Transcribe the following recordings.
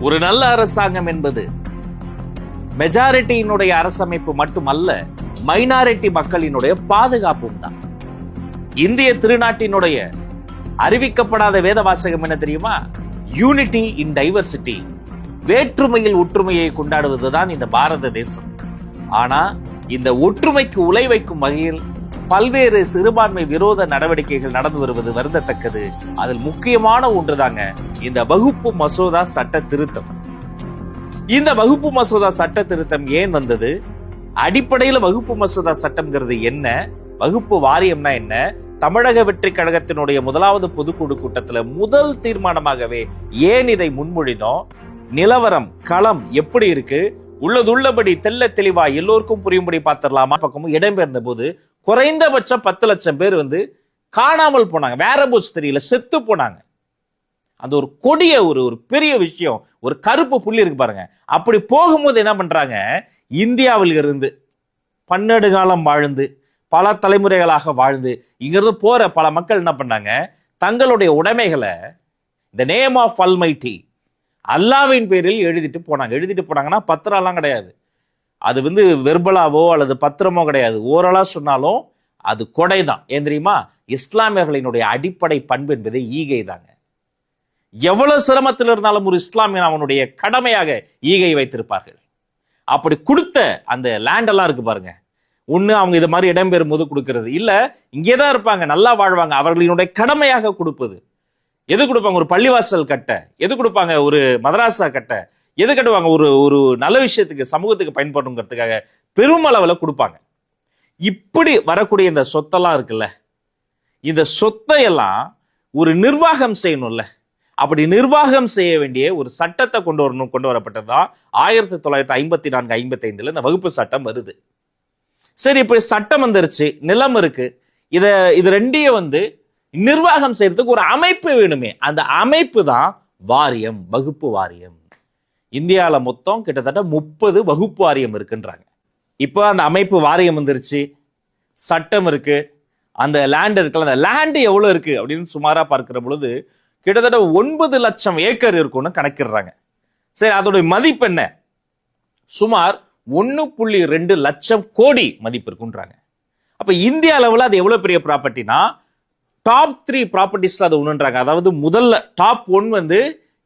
ஒரு நல்ல அரசாங்கம் என்பது மெஜாரிட்டியினுடைய அரசமைப்பு மட்டுமல்ல மைனாரிட்டி மக்களினுடைய பாதுகாப்பும் தான். இந்திய திருநாட்டினுடைய அறிவிக்கப்படாத வேத வாசகம் என்ன தெரியுமா? யூனிட்டி இன் டைவர்சிட்டி வேற்றுமையில் ஒற்றுமையை கொண்டாடுவதுதான் இந்த பாரத தேசம். ஆனா இந்த ஒற்றுமைக்கு உலை வைக்கும் வகையில் பல்வேறு சிறுபான்மை விரோத நடவடிக்கைகள் நடந்து வருவது வருந்தத்தக்கது. அதில் முக்கியமான ஒன்றுதாங்க இந்த வகுப்பு மசோதா சட்ட திருத்தம். இந்த வகுப்பு மசோதா சட்ட திருத்தம் ஏன் வந்தது? அடிப்படையில வகுப்பு மசோதா சட்டம்ங்கிறது என்ன? வகுப்பு வாரியம்னா என்ன? தமிழக வெற்றி கழகத்தினுடைய முதலாவது பொதுக்குழு கூட்டத்துல முதல் தீர்மானமாகவே ஏன் இதை முன்மொழிதோம்? நிலவரம் களம் எப்படி இருக்கு? உள்ளதுள்ளபடி தெல்ல தெளிவா எல்லோருக்கும் புரியும்படி பார்த்திடலாமா? பக்கமும் இடம்பெயர்ந்த போது குறைந்தபட்சம் பத்து லட்சம் பேர் வந்து காணாமல் போனாங்க. வேற போச்சு தெரியல செத்து போனாங்க. அந்த ஒரு கொடிய ஒரு ஒரு பெரிய விஷயம் ஒரு கருப்பு புள்ளி இருக்கு பாருங்க. அப்படி போகும்போது என்ன பண்றாங்க? இந்தியாவில் இருந்து பன்னெண்டு காலம் வாழ்ந்து பல தலைமுறைகளாக வாழ்ந்து இங்கிருந்து போற பல மக்கள் என்ன பண்ணாங்க? தங்களுடைய உடைமைகளை இந்த நேம் ஆஃப் அல்மைட்டி அல்லாவின் பேரில் எழுதிட்டு போனாங்க. எழுதிட்டு போனாங்கன்னா பத்திரம்லாம் கிடையாது. அது வந்து வெர்பலாவோ அல்லது பத்திரமோ கிடையாது. ஓரளா சொன்னாலும் அது கொடை தான் ஏன் தெரியுமா? இஸ்லாமியர்களினுடைய அடிப்படை பண்பு என்பது ஈகை தாங்க. எவ்வளவு சிரமத்தில் இருந்தாலும் ஒரு இஸ்லாமியன் அவனுடைய கடமையாக ஈகை வைத்திருப்பார்கள். அப்படி கொடுத்த அந்த லேண்ட் எல்லாம் இருக்கு பாருங்க. ஒண்ணு அவங்க இது மாதிரி இடம்பெறும் போது இல்லை இல்ல இங்கேதான் இருப்பாங்க நல்லா வாழ்வாங்க. அவர்களினுடைய கடமையாக கொடுப்பது. எது கொடுப்பாங்க? ஒரு பள்ளிவாசல் கட்ட. எது கொடுப்பாங்க? ஒரு மதராசா கட்ட. எது கட்டுவாங்க? ஒரு ஒரு நல்ல விஷயத்துக்கு சமூகத்துக்கு பயன்படுங்கிறதுக்காக பெருமளவில் கொடுப்பாங்க. இப்படி வரக்கூடிய இந்த சொத்தெல்லாம் இருக்குல்ல? இந்த சொத்தை எல்லாம் ஒரு நிர்வாகம் செய்யணும்ல? அப்படி நிர்வாகம் செய்ய வேண்டிய ஒரு சட்டத்தை கொண்டு வரணும் கொண்டு வரப்பட்டது தான் ஆயிரத்தி தொள்ளாயிரத்தி ஐம்பத்தி நான்கு ஐம்பத்தி ஐந்துல இந்த வகுப்பு சட்டம் வருது. சரி இப்ப சட்டம் வந்துருச்சு நிலம் இருக்கு. இத இது ரெண்டையும் வந்து நிர்வாகம் செய்யறதுக்கு ஒரு அமைப்பு வேணுமே. அந்த அமைப்பு தான் வாரியம் வகுப்பு வாரியம். இந்தியாவில் மொத்தம் கிட்டத்தட்ட முப்பது வகுப்பு வாரியம் இருக்குன்றாங்க. இப்போ அந்த அமைப்பு வாரியம் வந்துருச்சு. சட்டம் இருக்கு. அந்த லேண்ட் இருக்குல்ல அந்த லேண்ட் எவ்வளோ இருக்கு அப்படின்னு சுமாராக பார்க்கிற பொழுது கிட்டத்தட்ட ஒன்பது லட்சம் ஏக்கர் இருக்கும்னு கணக்கிடுறாங்க. சரி அதோடைய மதிப்பு என்ன? சுமார் ஒன்று புள்ளி ரெண்டு லட்சம் கோடி மதிப்பு இருக்குன்றாங்க. அப்போ இந்திய அளவில் அது எவ்வளோ பெரிய ப்ராப்பர்ட்டினா டாப் த்ரீ ப்ராப்பர்ட்டிஸில் அது ஒன்றுன்றாங்க அதாவது முதல்ல டாப் ஒன் வந்து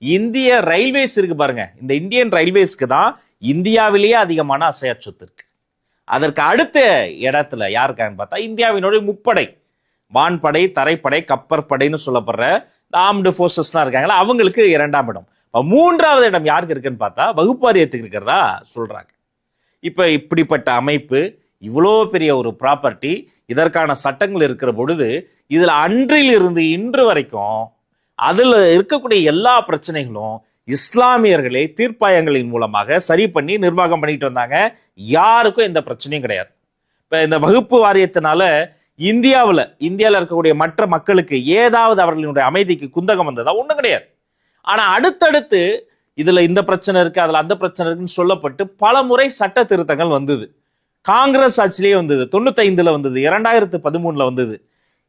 இந்திய ரயில்வேஸ் இருக்கு பாருங்க. இந்த இந்தியன் ரயில்வேஸ்க்கு தான் இந்தியாவிலேயே அதிகமான அசையா சொத்து இருக்கு. அதற்கு அடுத்த இடத்துல யாருக்கான்னு பார்த்தா இந்தியாவினுடைய முப்படை. வான்படை தரைப்படை கப்பற்படைன்னு சொல்லப்படுற ஆர்ம்டு ஃபோர்ஸஸ்லாம் இருக்காங்களா அவங்களுக்கு இரண்டாம் இடம். இப்போ மூன்றாவது இடம் யாருக்கு இருக்குன்னு பார்த்தா வகுப்பாரியத்துக்கு இருக்கிறதா சொல்றாங்க. இப்போ இப்படிப்பட்ட அமைப்பு இவ்வளோ பெரிய ஒரு ப்ராப்பர்ட்டி இதற்கான சட்டங்கள் இருக்கிற பொழுது இதில் அன்றில் இருந்து இன்று வரைக்கும் அதில் இருக்கக்கூடிய எல்லா பிரச்சனைகளும் இஸ்லாமியர்களே தீர்ப்பாயங்களின் மூலமாக சரி பண்ணி நிர்வாகம் பண்ணிட்டு வந்தாங்க. யாருக்கும் எந்த பிரச்சனையும் கிடையாது. இப்போ இந்த வகுப்பு வாரியத்தினால இந்தியாவில் இந்தியாவில் இருக்கக்கூடிய மற்ற மக்களுக்கு ஏதாவது அவர்களுடைய அமைதிக்கு குந்தகம் வந்ததா? ஒன்றும் கிடையாது. ஆனால் அடுத்தடுத்து இதில் இந்த பிரச்சனை இருக்குது அதில் அந்த பிரச்சனை இருக்குன்னு சொல்லப்பட்டு பல முறை சட்ட திருத்தங்கள் வந்தது. காங்கிரஸ் ஆட்சியிலேயே வந்தது தொண்ணூத்தைந்துல வந்தது இரண்டாயிரத்து பதிமூணுல வந்தது.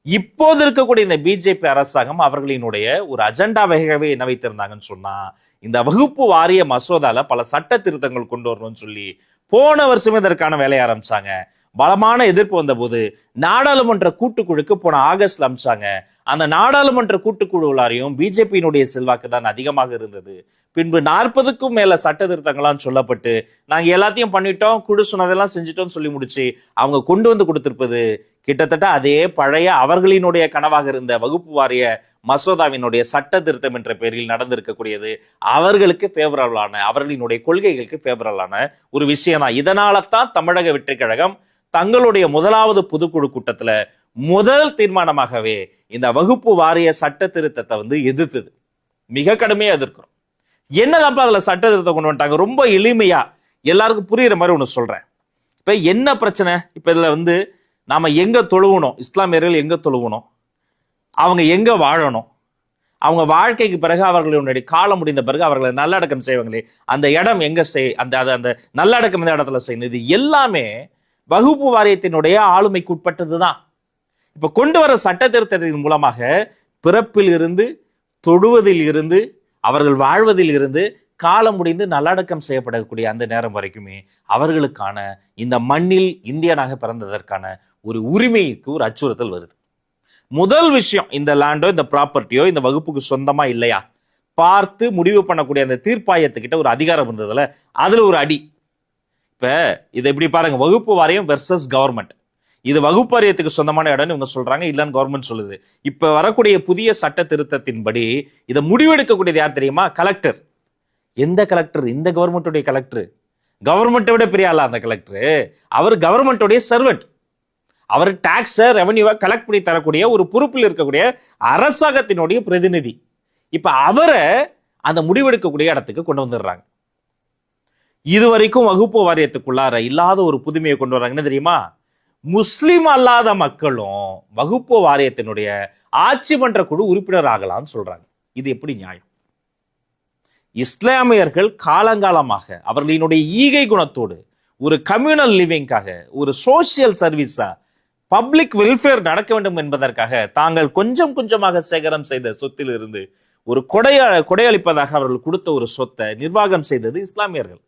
இப்போது இருக்கக்கூடிய இந்த பிஜேபி அரசாங்கம் அவர்களினுடைய ஒரு அஜெண்டா வகையாகவே என்ன வைத்திருந்தாங்கன்னு சொன்னா இந்த வகுப்பு வாரிய மசோதால பல சட்ட திருத்தங்கள் கொண்டு வரணும்னு சொல்லி போன வருஷமே இதற்கான வேலையை ஆரம்பிச்சாங்க. பலமான எதிர்ப்பு வந்தபோது நாடாளுமன்ற கூட்டுக்குழுக்கு போன ஆகஸ்ட்ல அமிச்சாங்க. அந்த நாடாளுமன்ற கூட்டுக்குழுவிலாரையும் பிஜேபியினுடைய செல்வாக்கு தான் அதிகமாக இருந்தது. பின்பு நாற்பதுக்கும் மேல சட்ட திருத்தங்களாம் சொல்லப்பட்டு நாங்க எல்லாத்தையும் பண்ணிட்டோம் குழு சொன்னதெல்லாம் செஞ்சிட்டோம்னு சொல்லி முடிச்சு அவங்க கொண்டு வந்து கொடுத்திருப்பது கிட்டத்தட்ட அதே பழைய அவர்களினுடைய கனவாக இருந்த வகுப்பு வாரிய மசோதாவினுடைய சட்ட திருத்தம் என்ற பெயரில் நடந்திருக்கக்கூடியது. அவர்களுக்கு ஃபேவரபிளான அவர்களினுடைய கொள்கைகளுக்கு ஃபேவரபிளான ஒரு விஷயம் தான் இதனால தான் தமிழக வெற்றி கழகம் தங்களுடைய முதலாவது பொதுக்குழு கூட்டத்தில் முதல் தீர்மானமாகவே இந்த வகுப்பு வாரிய சட்ட திருத்தத்தை வந்து எதிர்த்தது. மிக கடுமையா எதிர்க்கிறோம். என்னதான்ப்பா அதுல சட்ட திருத்தம் கொண்டு வந்துட்டாங்க? ரொம்ப எளிமையா எல்லாருக்கும் புரியுற மாதிரி ஒன்று சொல்றேன். இப்ப என்ன பிரச்சனை? இப்ப இதுல வந்து நாம எங்க தொழுவணும்? இஸ்லாமியர்கள் எங்க தொழுவணும்? அவங்க எங்க வாழணும்? அவங்க வாழ்க்கைக்கு பிறகு அவர்களுடைய காலம் முடிந்த பிறகு அவர்களை நல்லடக்கம் செய்வாங்களே அந்த இடம் எங்க செய் அந்த அதை அந்த நல்லடக்கம் இந்த இடத்துல செய்யணும்? இது எல்லாமே வகுப்பு வாரியத்தினுடைய ஆளுமைக்கு உட்பட்டது தான் இப்போ கொண்டு வர சட்ட திருத்தத்தின் மூலமாக பிறப்பில் இருந்து தொடுவதில் இருந்து அவர்கள் வாழ்வதில் இருந்து காலம் முடிந்து நல்லடக்கம் செய்யப்படக்கூடிய அந்த நேரம் வரைக்குமே அவர்களுக்கான இந்த மண்ணில் இந்தியனாக பிறந்ததற்கான ஒரு உரிமைக்கு ஒரு அச்சுறுத்தல் வருது. முதல் விஷயம் இந்த லேண்டோ இந்த ப்ராப்பர்ட்டியோ இந்த வகுப்புக்கு சொந்தமா இல்லையா? பார்த்து முடிவு பண்ணக்கூடிய அந்த தீர்ப்பாயத்துக்கிட்ட ஒரு அதிகாரம் இருந்ததுல அதுல ஒரு அடி. இப்ப இதை இப்படி பாருங்க வகுப்பு வாரியம் வெர்சஸ் கவர்மெண்ட் இது வகுப்பு வாரியத்துக்கு சொந்தமான இடம்னு இவங்க சொல்றாங்க இல்லைன்னு கவர்மெண்ட் சொல்லுது. இப்ப வரக்கூடிய புதிய சட்ட திருத்தத்தின்படி இதை முடிவெடுக்கக்கூடியது யார் தெரியுமா? கலெக்டர் எந்த கலெக்டர் இந்த கவர்மெண்ட்டுடைய கலெக்டர் கவர்மெண்ட்டை விட பெரிய ஆளா அந்த கலெக்டர் அவர் கவர்மெண்ட்டுடைய சர்வெண்ட் அவர் டாக்ஸ ரெவன்யூவை கலெக்ட் பண்ணி தரக்கூடிய ஒரு பொறுப்பில் இருக்கக்கூடிய அரசாங்கத்தினுடைய பிரதிநிதி. இப்ப அவரை அந்த முடிவெடுக்கக்கூடிய இடத்துக்கு கொண்டு வந்துடுறாங்க. இதுவரைக்கும் வகுப்பு வாரியத்துக்குள்ளார இல்லாத ஒரு புதுமையை கொண்டு வர்றாங்க என்ன தெரியுமா? முஸ்லீம் அல்லாத மக்களும் வகுப்பு வாரியத்தினுடைய ஆட்சி மன்ற குழு உறுப்பினர் ஆகலாம்னு சொல்றாங்க. இது எப்படி நியாயம்? இஸ்லாமியர்கள் காலங்காலமாக அவர்களினுடைய ஈகை குணத்தோடு ஒரு கம்யூனல் லிவிங்காக ஒரு சோசியல் சர்வீஸா பப்ளிக் வெல்ஃபேர் நடக்க வேண்டும் என்பதற்காக தாங்கள் கொஞ்சம் கொஞ்சமாக சேகரம் செய்த சொத்திலிருந்து ஒரு கொடையா கொடையளிப்பதாக அவர்கள் கொடுத்த ஒரு சொத்தை நிர்வாகம் செய்தது இஸ்லாமியர்கள்.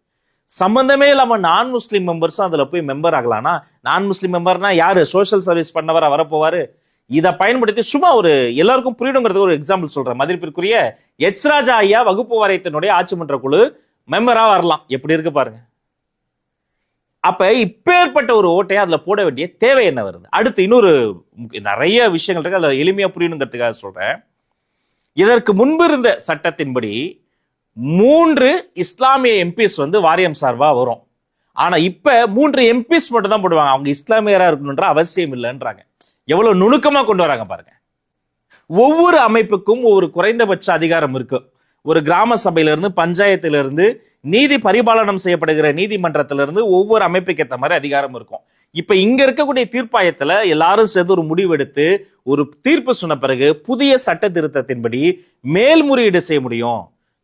சம்பந்தமே இல்லாமல் நான் முஸ்லீம் மெம்பர்ஸும் அதில் போய் மெம்பர் ஆகலாம்னா நான் முஸ்லீம் மெம்பர்னா யார்? சோஷியல் சர்வீஸ் பண்ணவரா வரப்போவார்? இதை பயன்படுத்தி சும்மா ஒரு எல்லாருக்கும் புரியணுங்கிறது ஒரு எக்ஸாம்பிள் சொல்கிறேன் மதிப்பிற்குரிய எச் ராஜா ஐயா வகுப்பு வாரியத்தினுடைய ஆட்சி மன்ற குழு மெம்பராக வரலாம். எப்படி இருக்கு பாருங்க. அப்ப இப்பேற்பட்ட ஒரு ஓட்டையை அதுல போட வேண்டிய தேவை என்ன வருது? அடுத்து இன்னொரு நிறைய விஷயங்கள் இருக்கு. அதுல எளிமையா புரியணுங்கிறதுக்காக சொல்றேன். இதற்கு முன்பு இருந்த சட்டத்தின்படி மூன்று இஸ்லாமிய எம்பிஸ் வந்து வாரியம் சார்பாக வரும். ஆனால் இப்போ மூன்று எம்பிஸ் மட்டும் தான் போடுவாங்க. அவங்க இஸ்லாமியராக இருக்கணுன்ற அவசியம் இல்லைன்றாங்க. எவ்வளோ நுணுக்கமாக கொண்டு வராங்க பாருங்க. ஒவ்வொரு அமைப்புக்கும் ஒரு குறைந்தபட்ச அதிகாரம் இருக்கு. ஒரு கிராம சபையிலிருந்து பஞ்சாயத்திலிருந்து நீதி பரிபாலனம் செய்யப்படுகிற நீதிமன்றத்திலிருந்து ஒவ்வொரு அமைப்புக்கு ஏற்ற மாதிரி அதிகாரம் இருக்கும். இப்போ இங்க இருக்கக்கூடிய தீர்ப்பாயத்தில் எல்லாரும் சேர்ந்து ஒரு முடிவெடுத்து ஒரு தீர்ப்பு சொன்ன பிறகு புதிய சட்ட திருத்தத்தின்படி மேல்முறையீடு செய்ய முடியும்.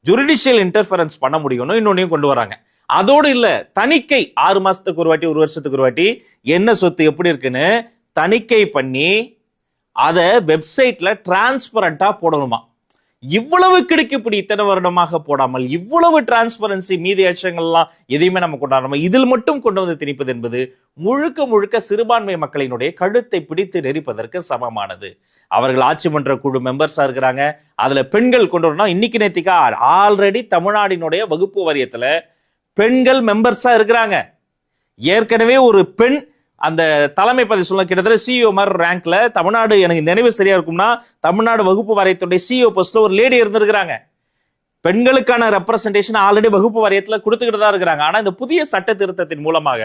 ஜுடிஷியல் இன்டர்ஃபரன்ஸ் பண்ண முடியும்னு இன்னொன்னையும் கொண்டு வராங்க. அதோடு இல்ல தணிக்கை ஆறு மாசத்துக்கு ஒரு வாட்டி ஒரு வருஷத்துக்கு ஒரு வாட்டி என்ன சொத்து எப்படி இருக்குன்னு தணிக்கை பண்ணி அதை வெப்சைட்ல டிரான்ஸ்பரண்டா போடணுமா? இவ்வளவு கிடைக்கு இப்படி இத்தனை வருடமாக போடாமல் இவ்வளவு டிரான்ஸ்பரன்சி மீதி அச்சங்கள்லாம் எதையுமே நம்ம கொண்டாடாம இதில் மட்டும் கொண்டு வந்து திணிப்பது என்பது முழுக்க முழுக்க சிறுபான்மை மக்களினுடைய கழுத்தை பிடித்து நெரிப்பதற்கு சமமானது. அவர்கள் ஆட்சி மன்ற குழு மெம்பர்ஸா இருக்கிறாங்க. அதுல பெண்கள் கொண்டு வரணும் இன்னைக்கு நேத்திக்கா ஆல்ரெடி தமிழ்நாடினுடைய வகுப்பு வாரியத்துல பெண்கள் மெம்பர்ஸா இருக்கிறாங்க. ஏற்கனவே ஒரு பெண் அந்த தலைமை பதவி சொல்ல கிட்டத்தட்ட சிஇஓ மாதிரி ரேங்க்ல தமிழ்நாடு எனக்கு நினைவு சரியா இருக்கும்னா தமிழ்நாடு வகுப்பு வாரியத்துடைய சிஇஓ போஸ்ட்ல ஒரு லேடி இருந்திருக்கிறாங்க. பெண்களுக்கான ரெப்ரசன்டேஷன் ஆல்ரெடி வகுப்பு வாரியத்துல கொடுத்துக்கிட்டு தான் இருக்கிறாங்க. ஆனா இந்த புதிய சட்ட திருத்தத்தின் மூலமாக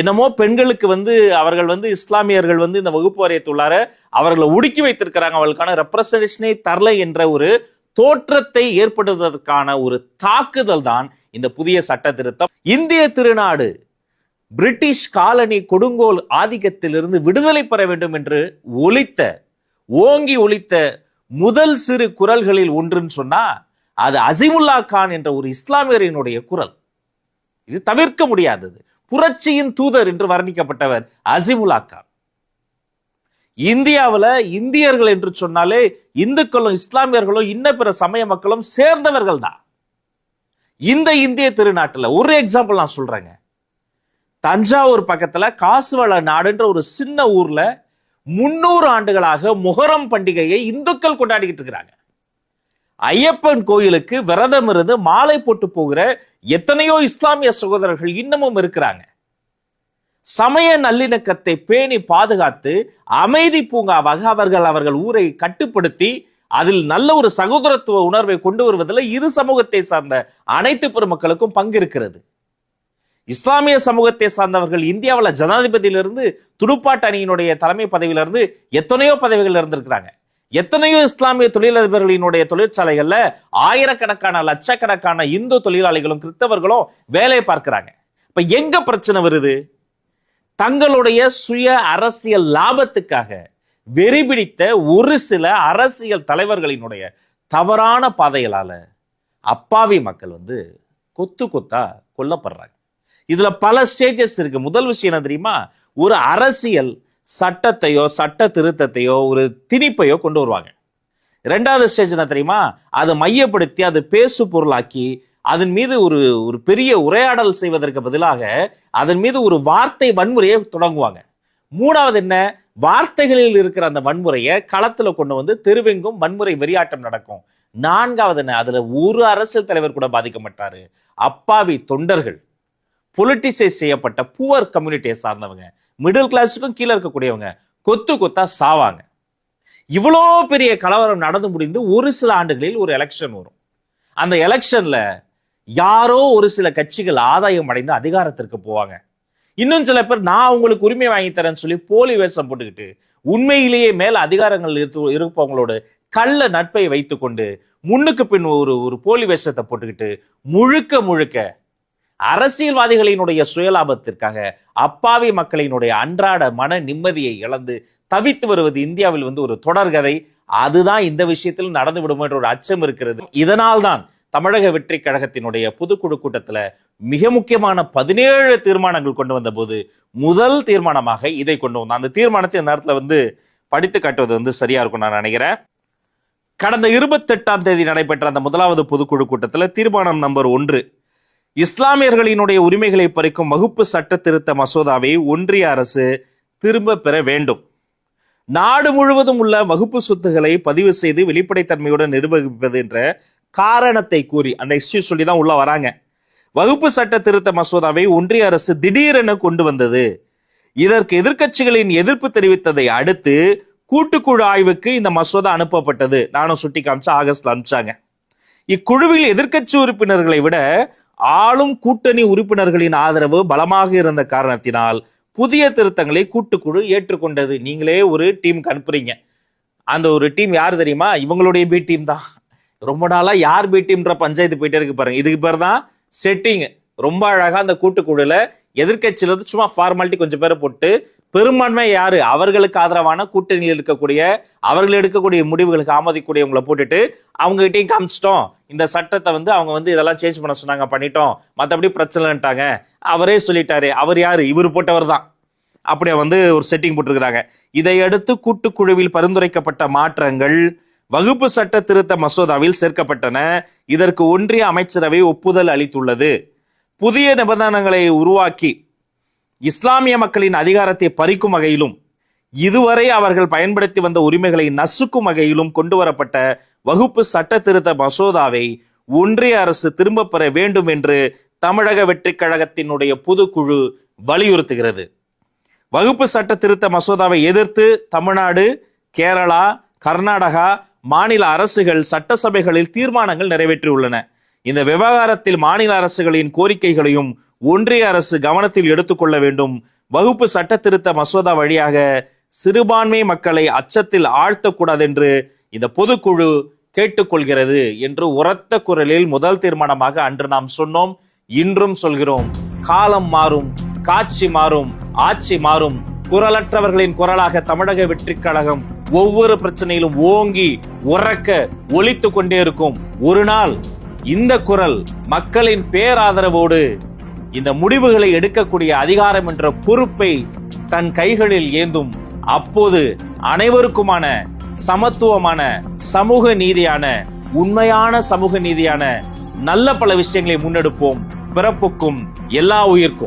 என்னமோ பெண்களுக்கு வந்து அவர்கள் வந்து இஸ்லாமியர்கள் வந்து இந்த வகுப்பு வாரியத்துள்ளார அவர்களை ஒடுக்கி வைத்திருக்கிறாங்க. அவர்களுக்கான ரெப்ரசன்டேஷனே தரல என்ற ஒரு தோற்றத்தை ஏற்படுவதற்கான ஒரு தாக்குதல் தான் இந்த புதிய சட்ட திருத்தம். இந்திய திருநாடு பிரிட்டிஷ் காலனி கொடுங்கோல் ஆதிக்கத்திலிருந்து விடுதலை பெற வேண்டும் என்று ஒலித்த ஓங்கி ஒலித்த முதல் சிறு குரல்களில் ஒன்றுன்னு சொன்னா அது அசிமுல்லா கான் என்ற ஒரு இஸ்லாமியரினுடைய குரல். இது தவிர்க்க முடியாதது. புரட்சியின் தூதர் என்று வர்ணிக்கப்பட்டவர் அசிமுல்லா கான். இந்தியாவில் இந்தியர்கள் என்று சொன்னாலே இந்துக்களும் இஸ்லாமியர்களும் இன்ன பிற சமய மக்களும் சேர்ந்தவர்கள் தான் இந்த இந்திய திருநாட்டில் ஒரு எக்ஸாம்பிள் நான் சொல்றேங்க. தஞ்சாவூர் பக்கத்துல காசுவள நாடுன்ற ஒரு சின்ன ஊர்ல முன்னூறு ஆண்டுகளாக முகரம் பண்டிகையை இந்துக்கள் கொண்டாடிக்கிட்டு இருக்கிறாங்க. ஐயப்பன் கோயிலுக்கு விரதம் இருந்து மாலை போட்டு போகிற எத்தனையோ இஸ்லாமிய சகோதரர்கள் இன்னமும் இருக்கிறாங்க. சமய நல்லிணக்கத்தை பேணி பாதுகாத்து அமைதி பூங்காவாக அவர்கள் அவர்கள் ஊரை கட்டுப்படுத்தி அதில் நல்ல ஒரு சகோதரத்துவ உணர்வை கொண்டு வருவதில் இரு சமூகத்தை சார்ந்த அனைத்து பெருமக்களுக்கும் பங்கு இருக்கிறது. இஸ்லாமிய சமூகத்தை சார்ந்தவர்கள் இந்தியாவில் ஜனாதிபதியிலிருந்து துடுப்பாட்ட அணியினுடைய தலைமை பதவியிலிருந்து எத்தனையோ பதவிகள் இருந்திருக்கிறாங்க. எத்தனையோ இஸ்லாமிய தொழிலதிபர்களினுடைய தொழிற்சாலைகள்ல ஆயிரக்கணக்கான லட்சக்கணக்கான இந்து தொழிலாளிகளும் கிறிஸ்தவர்களும் வேலையை பார்க்கிறாங்க. இப்ப எங்க பிரச்சனை வருது? தங்களுடைய சுய அரசியல் லாபத்துக்காக வெறிபிடித்த ஒரு சில அரசியல் தலைவர்களினுடைய தவறான பாதைகளால அப்பாவி மக்கள் வந்து கொத்து கொத்தா கொல்லப்படுறாங்க. இதுல பல ஸ்டேஜஸ் இருக்கு. முதல் விஷயம் என்ன தெரியுமா? ஒரு அரசியல் சட்டத்தையோ சட்ட திருத்தத்தையோ ஒரு திணிப்பையோ கொண்டு வருவாங்க. ரெண்டாவது ஸ்டேஜ் என்ன தெரியுமா? அதை மையப்படுத்தி அதை பேசு பொருளாக்கி அதன் மீது ஒரு ஒரு பெரிய உரையாடல் செய்வதற்கு பதிலாக அதன் மீது ஒரு வார்த்தை வன்முறையை தொடங்குவாங்க. மூணாவது என்ன? வார்த்தைகளில் இருக்கிற அந்த வன்முறையை களத்துல கொண்டு வந்து தெருவெங்கும் வன்முறை வெறியாட்டம் நடக்கும். நான்காவது என்ன? அதுல ஒரு அரசியல் தலைவர் கூட பாதிக்க மாட்டாரு அப்பாவி தொண்டர்கள். பொலிட்டிசைஸ் செய்யப்பட்ட புவர் கம்யூனிட்டியை சார்ந்தவங்க. மிடில் கிளாஸுக்கும் கீழே இருக்கக்கூடியவங்க. கொத்து கொத்தா சாவாங்க. இவ்வளோ பெரிய கலவரம் நடந்து முடிந்து ஒரு சில ஆண்டுகளில் ஒரு எலெக்ஷன் வரும். அந்த எலெக்ஷன்ல யாரோ ஒரு சில கட்சிகள் ஆதாயம் அடைந்து அதிகாரத்திற்கு போவாங்க. இன்னும் சில பேர் நான் உங்களுக்கு உரிமை வாங்கி தரேன்னு சொல்லி போலி வேஷம் போட்டுக்கிட்டு உண்மையிலேயே மேல அதிகாரங்கள் இருப்பவங்களோட கள்ள நட்பை வைத்துக்கொண்டு முன்னுக்கு பின் ஒரு ஒரு போலி வேஷத்தை போட்டுக்கிட்டு முழுக்க முழுக்க அரசியல்வாதிகளினுடைய சுயலாபத்திற்காக அப்பாவி மக்களினுடைய அன்றாட மன நிம்மதியை இழந்து தவித்து வருவது இந்தியாவில் வந்து ஒரு தொடர்கதை. அதுதான் இந்த விஷயத்தில் நடந்து விடும் என்ற ஒரு அச்சம் இருக்கிறது. இதனால்தான் தமிழக வெற்றி கழகத்தினுடைய பொதுக்குழு கூட்டத்துல மிக முக்கியமான பதினேழு தீர்மானங்கள் கொண்டு வந்த போது முதல் தீர்மானமாக இதை கொண்டு வந்தோம் அந்த தீர்மானத்தை இந்த நேரத்தில் வந்து படித்து காட்டுவது வந்து சரியா இருக்கும் நான் நினைக்கிறேன். கடந்த இருபத்தெட்டாம் தேதி நடைபெற்ற அந்த முதலாவது பொதுக்குழு கூட்டத்துல தீர்மானம் நம்பர் ஒன்று இஸ்லாமியர்களினுடைய உரிமைகளை பறிக்கும் வகுப்பு சட்ட திருத்த மசோதாவை ஒன்றிய அரசு திரும்ப பெற வேண்டும். நாடு முழுவதும் உள்ள வகுப்பு சொத்துக்களை பதிவு செய்து வெளிப்படைத்தன்மையுடன் நிர்வகிப்பது என்ற காரணத்தை கூறி அந்த இஷ்யூ சொல்லி தான் உள்ள வராங்க. வகுப்பு சட்ட திருத்த மசோதாவை ஒன்றிய அரசு திடீரென கொண்டு வந்தது. இதற்கு எதிர்க்கட்சிகளின் எதிர்ப்பு தெரிவித்ததை அடுத்து கூட்டுக்குழு ஆய்வுக்கு இந்த மசோதா அனுப்பப்பட்டது. நானும் சுட்டி காமிச்சு ஆகஸ்ட்ல அனுப்பிச்சாங்க. இக்குழுவில் எதிர்க்கட்சி உறுப்பினர்களை விட ஆளும் கூட்டணி உறுப்பினர்களின் ஆதரவு பலமாக இருந்த காரணத்தினால் புதிய திருத்தங்களை கூட்டுக்குழு ஏற்றுக்கொண்டது. நீங்களே ஒரு டீம் அனுப்புறீங்க அந்த ஒரு டீம் யார் தெரியுமா? இவங்களுடைய பி டீம் தான். ரொம்ப நாளா யார் பி டீம்ன்ற பஞ்சாயத்து போயிட்டே இருக்கு பாருங்க. இதுக்கு பேர் தான் செட்டிங் ரொம்ப அழகா அந்த கூட்டுக்குழுல எதிர்கட்சியில இருந்து சும்மா ஃபார்மாலிட்டி கொஞ்சம் பேரை போட்டு பெரும்பான்மை யாரு? அவர்களுக்கு ஆதரவான கூட்டணியில் இருக்கக்கூடிய அவர்கள் எடுக்கக்கூடிய முடிவுகளுக்கு ஆமதிக்கூடியவங்களை போட்டுட்டு அவங்க கிட்டயும் காமிச்சிட்டோம். இந்த சட்டத்தை வந்து அவங்க வந்து இதெல்லாம் சேஞ்ச் பண்ண சொன்னாங்க பண்ணிட்டோம். மற்றபடி பிரச்சனைட்டாங்க அவரே சொல்லிட்டாரு. அவர் யாரு? இவர் போட்டவர் தான். அப்படியே வந்து ஒரு செட்டிங் போட்டிருக்கிறாங்க. இதையடுத்து கூட்டுக்குழுவில் பரிந்துரைக்கப்பட்ட மாற்றங்கள் வகுப்பு சட்ட திருத்த மசோதாவில் சேர்க்கப்பட்டன. இதற்கு ஒன்றிய அமைச்சரவை ஒப்புதல் அளித்துள்ளது. புதிய நிபந்தனைகளை உருவாக்கி இஸ்லாமிய மக்களின் அதிகாரத்தை பறிக்கும் வகையிலும் இதுவரை அவர்கள் பயன்படுத்தி வந்த உரிமைகளை நசுக்கும் வகையிலும் கொண்டு வரப்பட்ட வகுப்பு சட்ட திருத்த மசோதாவை ஒன்றிய அரசு திரும்பப் பெற வேண்டும் என்று தமிழக வெற்றிக் கழகத்தினுடைய பொதுக்குழு வலியுறுத்துகிறது. வகுப்பு சட்ட திருத்த மசோதாவை எதிர்த்து தமிழ்நாடு கேரளா கர்நாடகா மாநில அரசுகள் சட்டசபைகளில் தீர்மானங்கள் நிறைவேற்றியுள்ளன. இந்த விவகாரத்தில் மாநில அரசுகளின் கோரிக்கைகளையும் ஒன்றிய அரசு கவனத்தில் எடுத்துக்கொள்ள வேண்டும். வகுப்பு சட்ட திருத்த மசோதா வழியாக சிறுபான்மை மக்களை அச்சத்தில் ஆழ்த்தக்கூடாது என்று இந்த பொதுக்குழு கேட்டுக்கொள்கிறது என்று உரத்த குரலில் முதல் தீர்மானமாக அன்று நாம் சொன்னோம். இன்றும் சொல்கிறோம். காலம் மாறும் காட்சி மாறும் ஆட்சி மாறும். குரலற்றவர்களின் குரலாக தமிழக வெற்றிக் கழகம் ஒவ்வொரு பிரச்சனையிலும் ஓங்கி உறக்க ஒலித்துக் கொண்டே இருக்கும். ஒரு நாள் இந்த குரல் மக்களின் பேராதரவோடு இந்த முடிவுகளை எடுக்கக்கூடிய அதிகாரம் என்ற பொறுப்பை தன் கைகளில் ஏந்தும் அப்போது அனைவருக்குமான சமத்துவமான சமூக நீதியான உண்மையான சமூக நீதியான நல்ல பல விஷயங்களை முன்னெடுப்போம். பிறப்புக்கும் எல்லா உயிர்க்கும்.